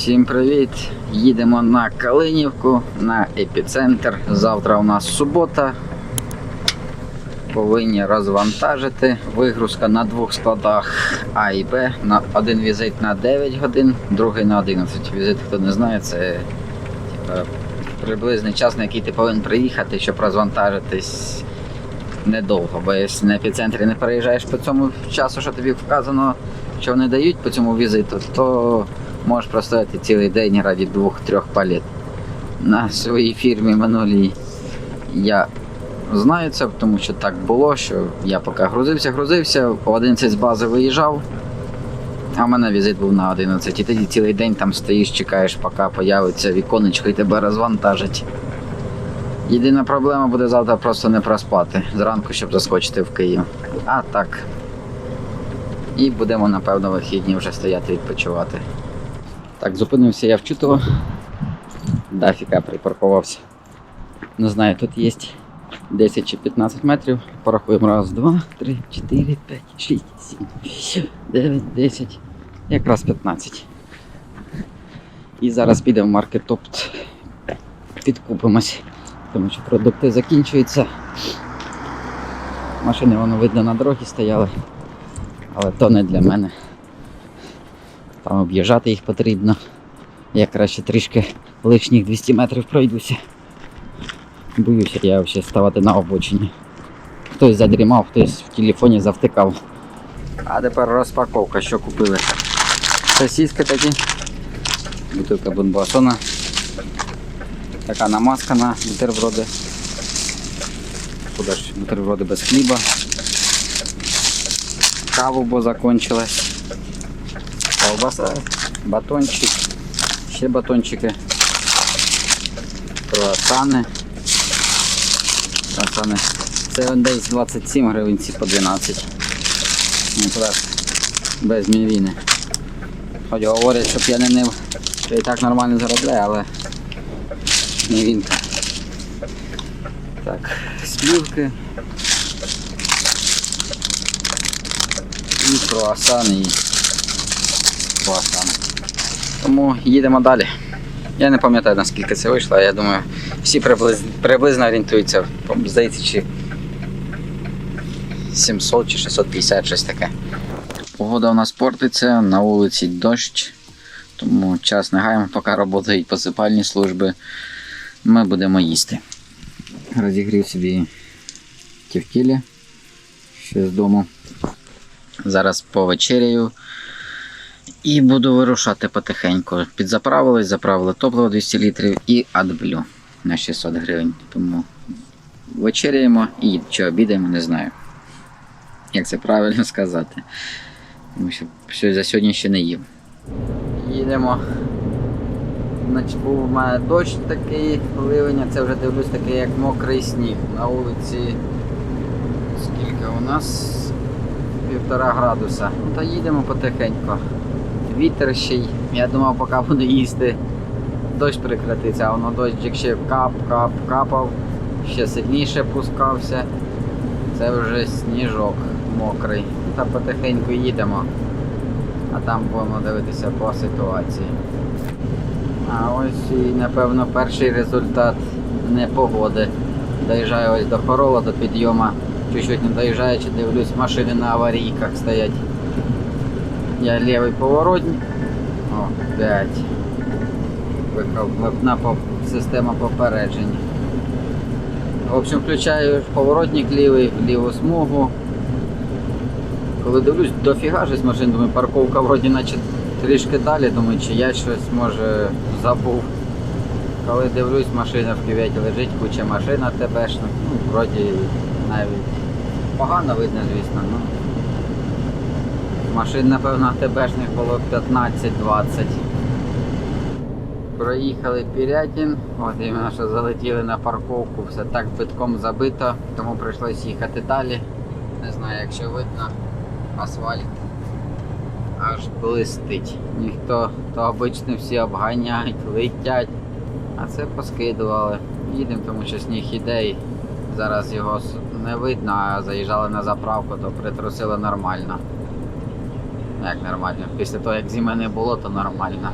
Всім привіт! Їдемо на Калинівку, на епіцентр. Завтра у нас субота. Повинні розвантажити. Вигрузка на двох складах А і Б. На один візит на 9 годин, другий на 11. Візит, хто не знає, це типа, приблизний час, на який ти повинен приїхати, щоб розвантажитись недовго. Бо якщо на епіцентрі не переїжджаєш по цьому часу, що тобі вказано, що вони дають по цьому візиту, то можеш простояти цілий день раді двох-трьох палет. На своїй фірмі минулій я знаю це, тому що так було, що я поки грузився, грузився, в 11 з бази виїжджав, а в мене візит був на 11. І тоді цілий день там стоїш, чекаєш, поки появиться віконечко і тебе розвантажить. Єдина проблема буде завтра просто не проспати зранку, щоб заскочити в Київ. А так. І будемо, напевно, вихідні вже стояти відпочивати. Так, зупинився я в Чутово. Дафіка припаркувався. Не знаю, тут є 10 чи 15 метрів. Порахуємо. Раз, два, три, чотири, п'ять, шість, сім, вісім, дев'ять, десять. Якраз 15. І зараз підемо в маркетопт. Підкупимось. Тому що продукти закінчуються. Машини воно видно на дорогі стояли. Але то не для мене. Там об'їжджати їх потрібно. Я краще трішки лишніх 200 метрів пройдуся. Боюся я взагалі ставати на обочині. Хтось задрімав, хтось в телефоні завтикав. А тепер розпаковка, що купили. Сосиски такі. Бутилка бонбасона. Така намазка на бутерброди. Куди ж бутерброди без хліба. Каву, бо закончилась. Колбаса, батончик, ще батончики, круасани. Круасани. Це десь 27 гривень, ці по 12. Ну, без мівіни. Хоч говорять, щоб я не нив, що і так нормально заробляю, але мівінка. Так, слівки. І круасани, і. Тому їдемо далі. Я не пам'ятаю наскільки це вийшло, я думаю, всі приблизно, приблизно орієнтуються, здається, чи 700 чи 650, щось таке. Погода у нас портиться, на вулиці дощ, тому час не гаємо, поки працюють посипальні служби. Ми будемо їсти. Розігрів собі тівтілі ще з дому. Зараз повечеряю. І буду вирушати потихеньку. Підзаправились, заправили топливо 200 літрів і адблю на 600 гривень. Тому вечеряємо і чи обідаємо, не знаю. Як це правильно сказати. Тому що за сьогодні ще не їв. Їдемо. Значить, був у мене дощ такий, ливень, а це вже дивлюсь такий як мокрий сніг. На вулиці скільки у нас? Півтора градуса. Ну та їдемо потихеньку. Вітер ще й. Я думав, поки буду їсти, дощ прекратиться, а воно дощик ще кап, кап, капав, ще сильніше пускався. Це вже сніжок мокрий. Та потихеньку їдемо. А там будемо дивитися по ситуації. А ось і напевно перший результат непогоди. Доїжджаю ось до Хорола, до підйома. Чуть-чуть не доїжджаючи, дивлюсь, машини на аварійках стоять. Я лівий поворотник. О, 5. Вихлопна система попередження. В общем, включаю поворотник лівий, ліву смугу. Коли дивлюсь, дофіга щось машин, думаю, парковка вроді наче трішки далі, думаю, чи я щось може забув. Коли дивлюсь, машина в кюветі лежить, куча машин АТБшних, ну, вроді навіть погано видно, звісно, ну. Машин, напевно, АТБшних було 15-20. Проїхали Пірятін, от іменно що залетіли на парковку, все так битком забито, тому прийшлось їхати далі. Не знаю, якщо видно, асфальт аж блистить. Ніхто, то обично всі обганяють, летять, а це поскидували. Їдемо, тому що сніг іде і зараз його не видно, а заїжджали на заправку, то притрусило нормально. Ну, як нормально. Після того, як зими не було, то нормально.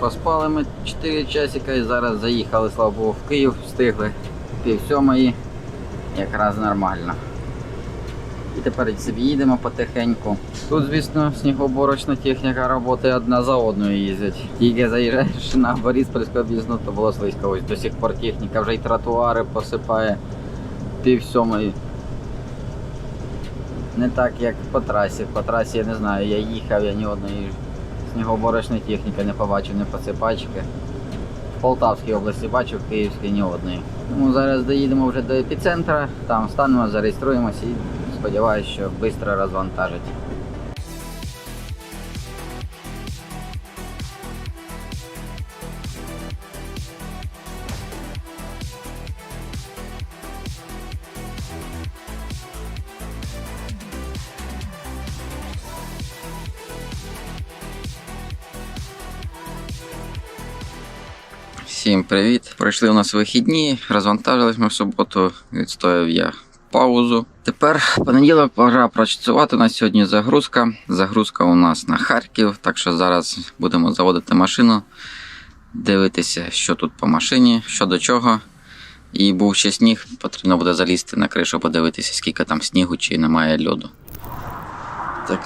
Поспали ми 4 часика і зараз заїхали, слава Богу, в Київ, встигли пів сьомої якраз нормально. І тепер собі їдемо потихеньку. Тут, звісно, снігоуборочна техніка роботи одна за одною їздить. Тільки заїжджаєш на Бориспільську об'їзну, то було слизько. Ось до сих пор техніка вже й тротуари посипає пів сьомої. Не так, як по трасі. По трасі я не знаю, я їхав, я ні одної снігоуборочної техніки не побачив, не посипачки. Полтавській області бачив, в Київській ні одної. Тому зараз доїдемо вже до епіцентра, там станемо, зареєструємося і сподіваюся, що швидко розвантажить. Всім привіт! Пройшли у нас вихідні, розвантажились ми в суботу, відстояв я паузу. Тепер понеділок пора працювати. У нас сьогодні загрузка. Загрузка у нас на Харків, так що зараз будемо заводити машину, дивитися, що тут по машині, що до чого. І був ще сніг, потрібно буде залізти на кришу, подивитися, скільки там снігу чи немає льоду. Так.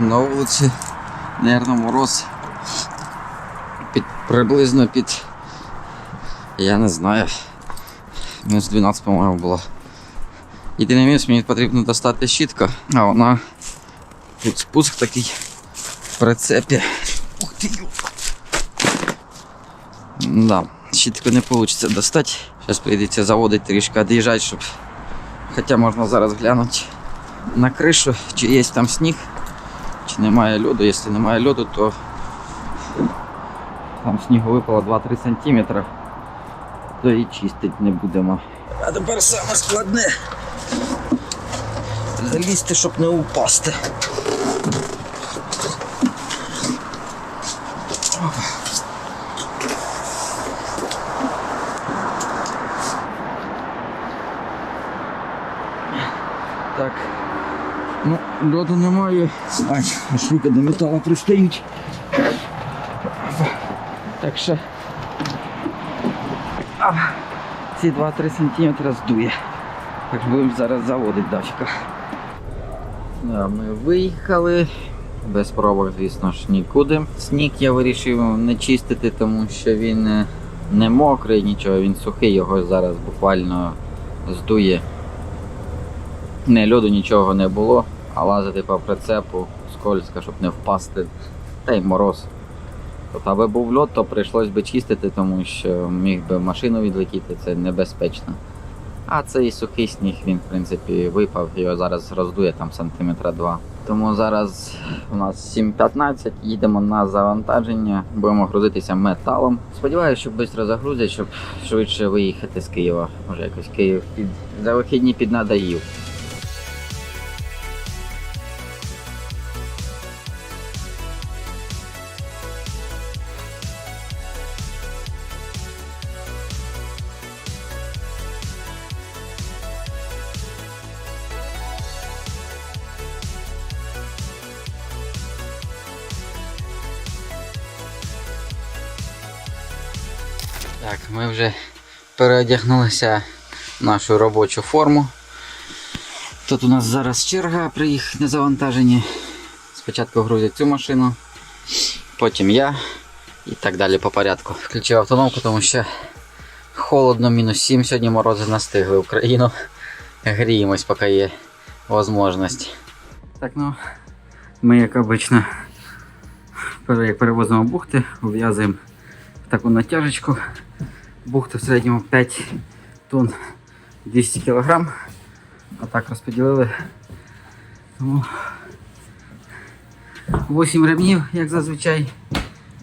На вулиці, мабуть, мороз приблизно під. Я не знаю. Мінус 12, по-моєму, було. Єдиний мінус мені потрібно достати щітку, а вона тут спуск такий в прицепі. Ух ти. Да, щітку не вийде достати. Зараз прийдеться заводити трішки від'їжджати, щоб. Хоча можна зараз глянути на кришу, чи є там сніг, чи немає льоду. Якщо немає льоду, то там снігу випало 2-3 см, то і чистити не будемо. А тепер саме складне. Залізти, щоб не упасти. Так. Ну, льоду немає. Ай, аж руки до металу пристають. Так що ці 2-3 см здує. Так будемо зараз заводити дачка. Да, ми виїхали. Без пробок, звісно ж, нікуди. Сніг я вирішив не чистити, тому що він е, не мокрий, нічого, він сухий, його зараз буквально здує. Не льоду нічого не було, а лазити по прицепу скользко, щоб не впасти. Та й мороз. От, аби був льод, то прийшлось би чистити, тому що міг би машину відлетіти, це небезпечно. А цей сухий сніг, він, в принципі, випав, його зараз роздує там сантиметра два. Тому зараз у нас 7.15, їдемо на завантаження, будемо грузитися металом. Сподіваюся, що швидко загрузять, щоб швидше виїхати з Києва. Може якось Київ під... за вихідні піднадаїв. Так, ми вже переодягнулися в нашу робочу форму. Тут у нас зараз черга при їх незавантаженні. Спочатку грузять цю машину, потім я і так далі по порядку. Включив автономку, тому що холодно, мінус 7. Сьогодні морози настигли Україну. Гріємось, поки є можливість. Так, ну, ми, як обично, як перевозимо бухти, ув'язуємо таку натяжечку. Бухти в середньому 5 тонн 200 кг. А так розподілили. Тому 8 ремнів, як зазвичай.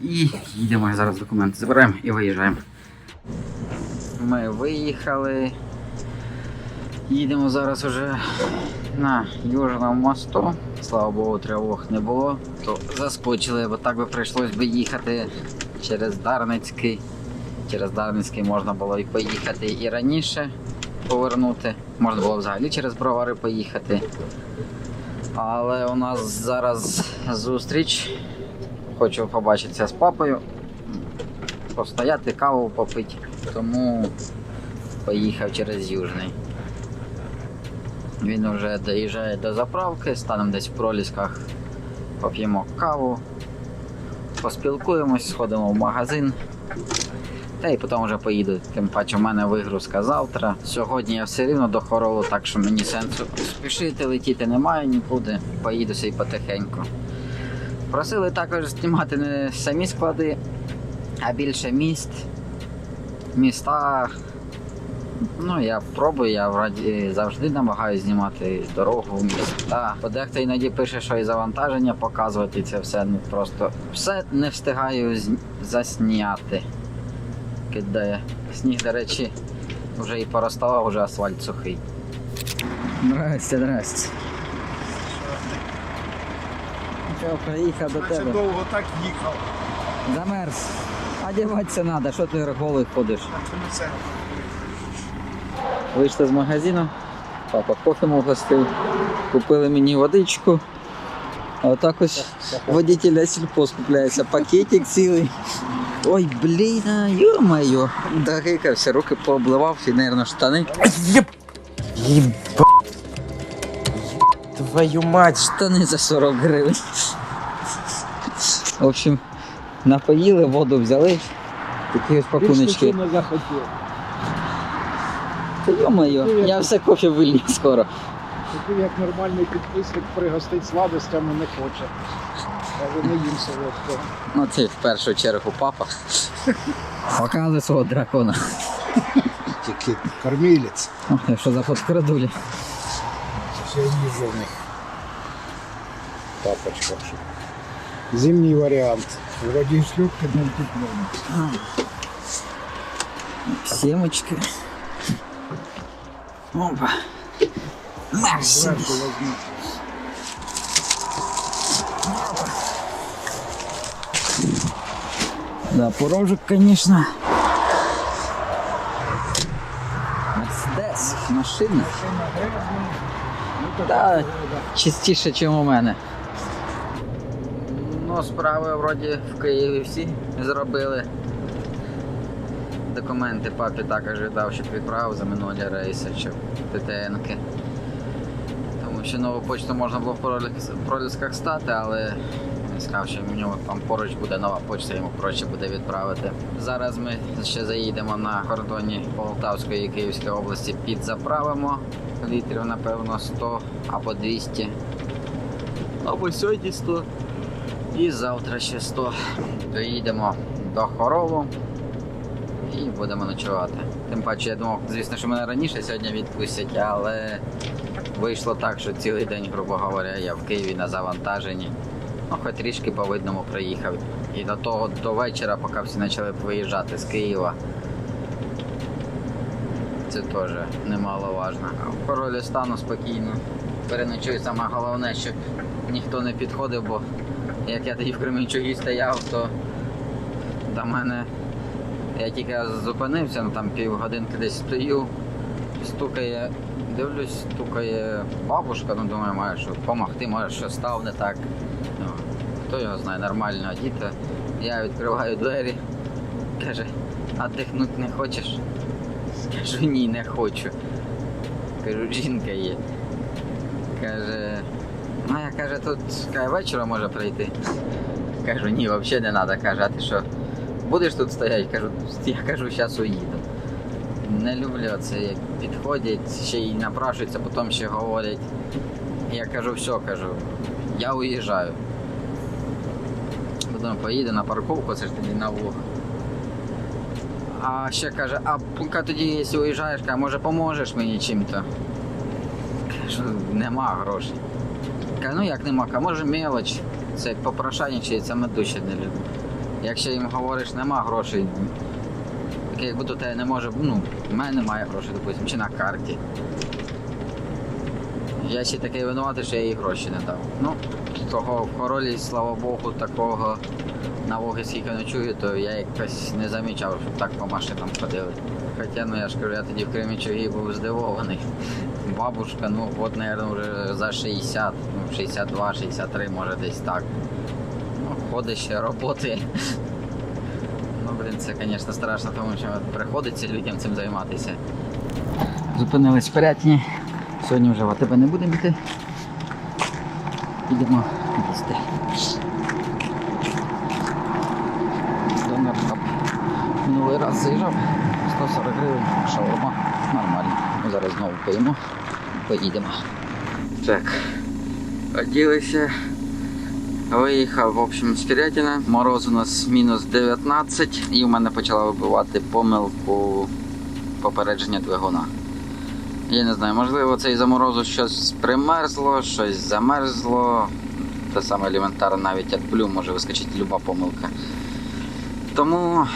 І їдемо зараз документи забираємо і виїжджаємо. Ми виїхали. Їдемо зараз уже на Южному мосту. Слава Богу, тривог не було. То заскочили, бо так би прийшлось би їхати через Дарницький. Через Дарницький можна було і поїхати і раніше повернути. Можна було взагалі через Бровари поїхати. Але у нас зараз зустріч хочу побачитися з папою, постояти, каву попити. Тому поїхав через Южний. Він вже доїжджає до заправки, станемо десь в пролісках, поп'ємо каву, поспілкуємось, сходимо в магазин. Та й потім вже поїду. Тим паче в мене вигрузка завтра. Сьогодні я все рівно до хоролу, так що мені сенсу спішити, летіти немає нікуди. Поїду і потихеньку. Просили також знімати не самі склади, а більше міст. Міста. Ну, я пробую, я завжди намагаюся знімати дорогу, міста. Бо Дехто іноді пише, що і завантаження показувати і це все ну, просто все не встигаю з- засняти. Кидає. Сніг, до речі, вже і пороставав, вже асфальт сухий. Здрасте, здрасте. Чого, приїхав до Наче довго так їхав. Замерз. Одягатися треба, що ти голий ходиш? Так не це. Вийшли з магазину, папа кофе мов гостив, купили мені водичку. А отак ось водителя сільпо скупляється, пакетик цілий. Ой, блін, ё-моё. Догикався, руки пообливав і, мабуть, штани. Єб... Єб... Твою мать. Штани за 40 гривень. В общем, напоїли, воду взяли. Такі ось пакуночки. Та Ё-моё, я все кофе вилью скоро. Такий як нормальний підписник пригостить сладостями не хоче. Каже, не їм солодкого. Ну, це в першу чергу папа. Показує свого дракона. Тільки кормілець. Ох, що за подкрадулі. Ще їжений. Тапочка. Зимній варіант. Вроді шлюпки не втеплені. Семочки. Опа. Зранку. Да, порожек, конечно. Мерседес, машина. Да, чистіше, ніж у мене. Ну, справи вроді в Києві всі зробили. Документи папі також віддав, щоб відправив за минулі рейси, щоб ТТНки. Тому що нову почту можна було в Проліс- Пролісках стати, але він сказав, що в нього там поруч буде нова почта, йому проще буде відправити. Зараз ми ще заїдемо на кордоні Полтавської і Київської області, підзаправимо літрів, напевно, 100 або 200. Або сьогодні 100. І завтра ще 100. Доїдемо до Хоролу і будемо ночувати. Тим паче, я думав, звісно, що мене раніше сьогодні відпустять, але вийшло так, що цілий день, грубо говоря, я в Києві на завантаженні. Ну, хоч трішки по видному приїхав. І до того до вечора, поки всі почали виїжджати з Києва. Це теж немаловажно. В королі стану спокійно. Переночую саме головне, щоб ніхто не підходив, бо як я тоді в Кременчугі стояв, то до мене я тільки зупинився, ну там півгодинки десь стою, стукає, дивлюсь, стукає бабушка, ну думаю, має що допомогти, може що став не так. Ну, хто його знає, нормально діти. Я відкриваю двері, каже, а дихнути не хочеш? Кажу, ні, не хочу. Кажу, жінка є. Каже, ну я каже, тут каже, вечором може прийти. Кажу, ні, взагалі не треба. Каже, а ти що? Будеш тут стояти? Кажу, я кажу, зараз уїду. Не люблю це, як підходять, ще й напрашуються, потім ще говорять. Я кажу, все, кажу, я уїжджаю. Потім поїду на парковку, це ж тоді на вух. А ще каже, а поки тоді, якщо уїжджаєш, каже, може поможеш мені чим-то? Кажу, нема грошей. Каже, ну як нема, каже, може мелоч. Це як попрошайничає, це ми душі не любимо. Якщо їм говориш, нема грошей, таке як будто тебе не може, ну, в мене немає грошей, допустим, чи на карті. Я ще такий винуватий, що я їй гроші не дав. Ну, того в хоролі, слава Богу, такого на вуги скільки не чую, то я якось не замічав, щоб так по машинам ходили. Хоча, ну я ж кажу, я тоді в Кремічугі був здивований. Бабушка, ну от, мабуть, вже за 60, ну 62, 63, може десь так. Проходище роботи. Ну, блін, це, звісно, страшно, тому що приходиться людям цим займатися. Зупинились в Пирятині. Сьогодні вже АТБ не будемо йти. Підемо їсти. Донор. Минулий раз заїжджав 140 гривень, шаурма. Нормально. Ми зараз знову поїмо. Поїдемо. Так. Оділися. Виїхав, в общем, з Пірятіна. Мороз у нас мінус 19 і в мене почала вибивати помилку попередження двигуна. Я не знаю, можливо, це із-за морозу щось примерзло, щось замерзло. Те саме елементарно навіть AdBlue може вискочити люба помилка. Тому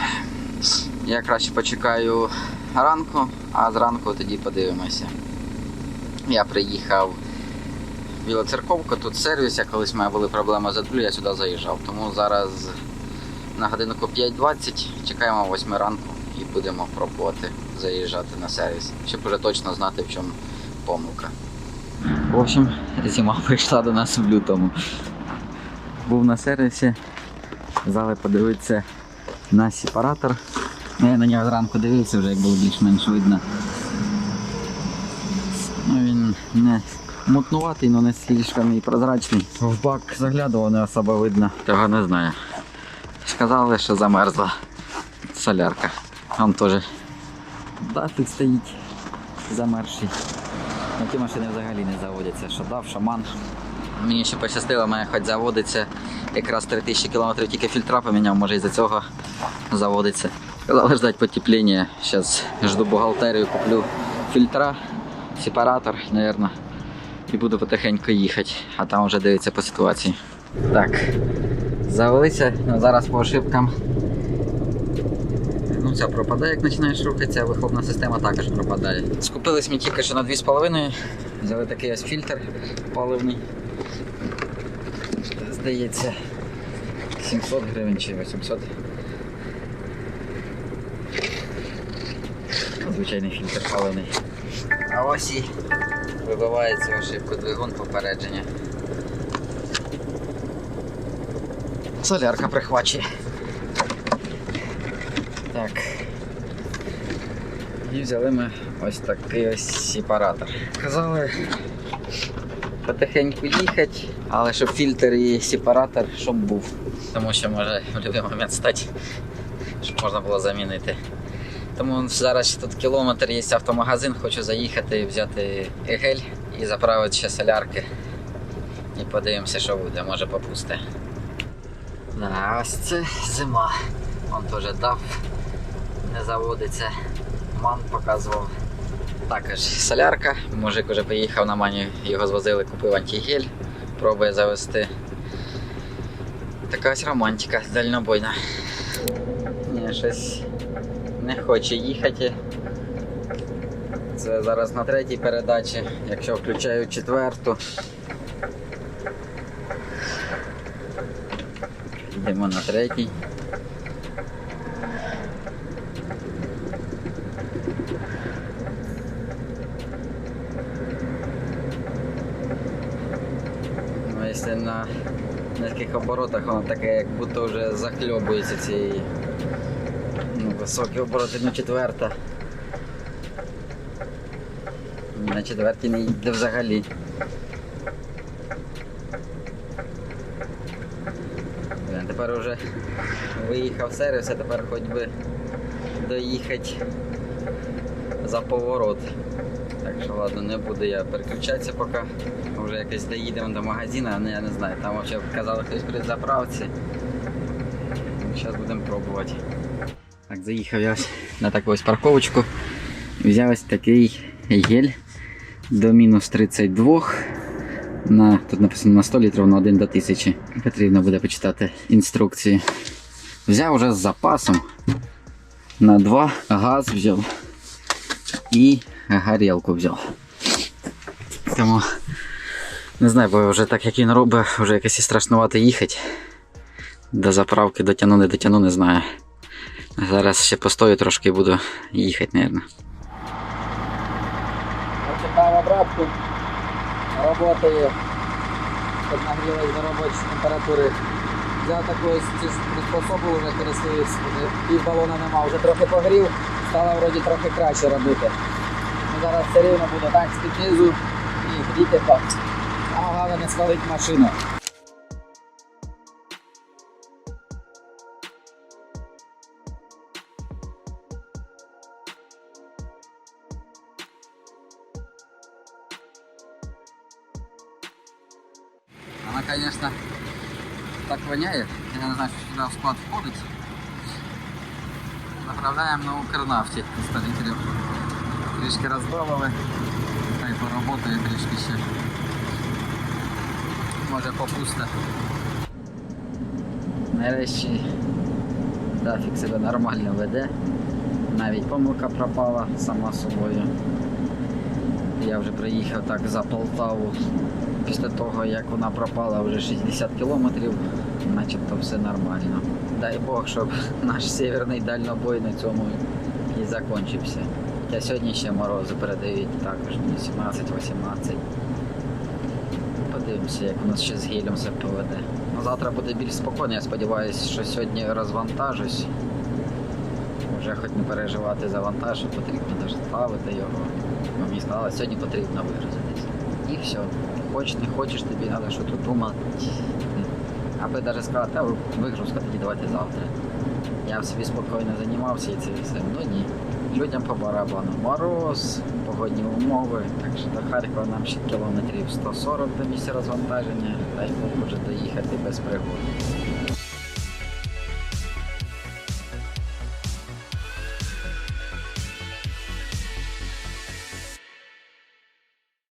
я краще почекаю ранку, а зранку тоді подивимося. Я приїхав в Білоцерковку, тут сервіс, я колись мене були проблеми з AdBlue, я сюди заїжджав. Тому зараз на годинку 5.20 чекаємо 8 ранку і будемо пробувати заїжджати на сервіс, щоб вже точно знати, в чому помилка. В общем, зима прийшла до нас в лютому. Був на сервісі, зали подивитися на сепаратор. Ну, Я на нього зранку дивився, вже як було більш-менш видно. Ну, він не мутнуватий, але не слишком і прозрачний. В бак заглядував, не особо видно. Того не знаю. Сказали, що замерзла солярка. Там теж дафік стоїть замерзший. Ну, ті машини взагалі не заводяться. Що дав, що. Мені ще пощастило, мене хоч заводиться якраз 3000 км тільки фільтра поміняв, може із-за цього заводиться. Сказали ждать потепління. Зараз жду бухгалтерію, куплю фільтра, сепаратор, мабуть. І буду потихеньку їхати, а там вже дивиться по ситуації. Так, завелися, ну, зараз по ошибкам. Ну, ця пропадає, як починаєш рухатися, а вихлопна система також пропадає. Скупились ми тільки що на 2,5. Взяли такий ось фільтр паливний. Здається, 700 гривень чи 800. Звичайний фільтр паливний. А ось і вибивається ошибку двигун попередження. Солярка прихвачує. Так. І взяли ми ось такий ось сепаратор. Казали потихеньку їхати, але щоб фільтр і сепаратор щоб був. Тому що може в будь-який момент стати, щоб можна було замінити. Тому зараз ще тут кілометр є автомагазин, хочу заїхати, взяти гель і заправити ще солярки. І подивимося, що буде, може попусте. Да, ось це зима. Вон теж дав, не заводиться. Ман показував. Також солярка. Мужик вже поїхав на мані, його звозили, купив антигель, пробує завести. Така ось романтика дальнобойна. Ні, щось не хоче їхати. Це зараз на третій передачі, якщо включаю четверту. Йдемо на третій. Ну, якщо на низьких оборотах воно таке, як будто вже захльобується цієї ну, високі обороти, ну четверта. На четвертій не йде взагалі. Тепер вже виїхав сервіс, а тепер хоч би доїхати за поворот. Так що ладно, не буду я переключатися поки. Вже якось доїдемо до магазину, але я не знаю, там взагалі казали хтось при заправці. Зараз будемо пробувати. Заїхав я на таку ось парковочку. Взяв ось такий гель до мінус 32. На, тут написано на 100 літрів на 1 до 1000. Потрібно буде почитати інструкції. Взяв вже з запасом. На 2 газ взяв і горілку взяв. Тому не знаю, бо вже так як він робить, вже якось і страшнувато їхати. До заправки дотягну, не дотягну, не знаю. Зараз ще постою трошки буду їхати, мабуть. Чекаємо обратку. Работає. Піднагрілась до робочої температури взяв ж приспособу, вже користуюсь, пів балона нема, вже трохи погрів, стало вроді трохи краще робити. Ну, зараз все рівно буду так знизу і гріти, бо саме головне не свалить машину. Воняет. Я не знаю, що сюди в склад входить. Направляємо на Укрнафті 100 літрів. Трішки розбавили. Хай поработає трішки ще. Може попусте. Нарешті Дафік себе нормально веде. Навіть помилка пропала сама собою. Я вже приїхав так за Полтаву після того, як вона пропала вже 60 кілометрів, начебто все нормально. Дай Бог, щоб наш северний дальнобой на цьому і закінчився. Хоча сьогодні ще морози передають також 17-18. Подивимося, як у нас ще з гелем все поведе. Ну, завтра буде більш спокійно, я сподіваюся, що сьогодні розвантажусь. Вже хоч не переживати за вантаж, потрібно навіть ставити його. Бо Мені сказали, сьогодні потрібно вигрузитись. І все. Хочеш, не хочеш, тобі треба що тут думати. Аби навіть сказав, та вигрузка тоді давайте завтра. Я собі спокійно займався і це все. Ну ні. Людям по барабану. Мороз, погодні умови. Так що до Харкова нам ще кілометрів 140 до місця розвантаження. та й може доїхати без пригод.